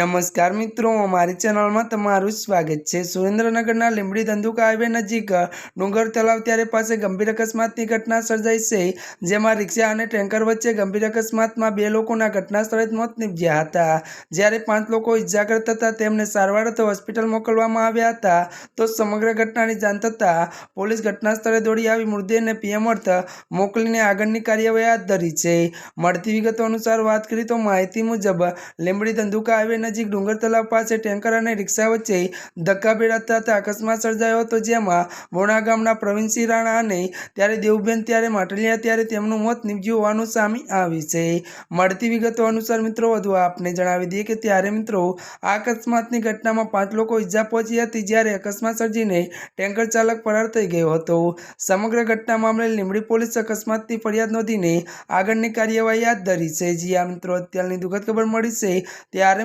નમસ્કાર મિત્રો, અમારી ચેનલમાં તમારું સ્વાગત છે. સુરેન્દ્રનગરના લીંબડી ધંધુકા હાઈવે નજીક ડુંગર તલાવ ત્યારે પાસે ગંભીર અકસ્માતની ઘટના સર્જાઈ છે, જેમાં રિક્ષા અને ટેન્કર વચ્ચે ગંભીર અકસ્માતમાં બે લોકોના ઘટના સ્થળે મોત નીપજ્યા હતા. જ્યારે પાંચ લોકો ઇજાગ્રસ્ત હતા, તેમને સારવાર અર્થે હોસ્પિટલ મોકલવામાં આવ્યા હતા. તો સમગ્ર ઘટનાની જાણ થતાં પોલીસ ઘટના સ્થળે દોડી આવી, મૃતદેહને પીએમ અર્થ મોકલીને આગળની કાર્યવાહી હાથ ધરી છે. મળતી વિગતો અનુસાર વાત કરી તો માહિતી મુજબ લીંબડી ધંધુકા હાઈવે નજીક ડુંગર તલાવ પાસે ટેન્કર અને રિક્ષા વચ્ચે ધક્કાભેડા થતા અકસ્માત સર્જાયો હતો જેમાં વોણા ગામના પ્રવીણસિંહ રાણા અને ત્યારે દેવબેન ત્યારે માટલિયા ત્યારે તેમનું મોત નીપજ્યું હોવાનું સામે આવી છે. મળતી વિગતો અનુસાર મિત્રો, વધુ આપને જણાવી દઈએ કે ત્યારે મિત્રો, આ અકસ્માતની ઘટનામાં પાંચ લોકો ઈજા પહોંચી હતી જ્યારે અકસ્માત સર્જીને ટેન્કર ચાલક ફરાર થઈ ગયો હતો. સમગ્ર ઘટના મામલે લીંબડી પોલીસ અકસ્માતની ફરિયાદ નોંધીને આગળની કાર્યવાહી હાથ ધરી છે. જે આ મિત્રો, અત્યારની દુઃખદ ખબર મળી છે. ત્યારે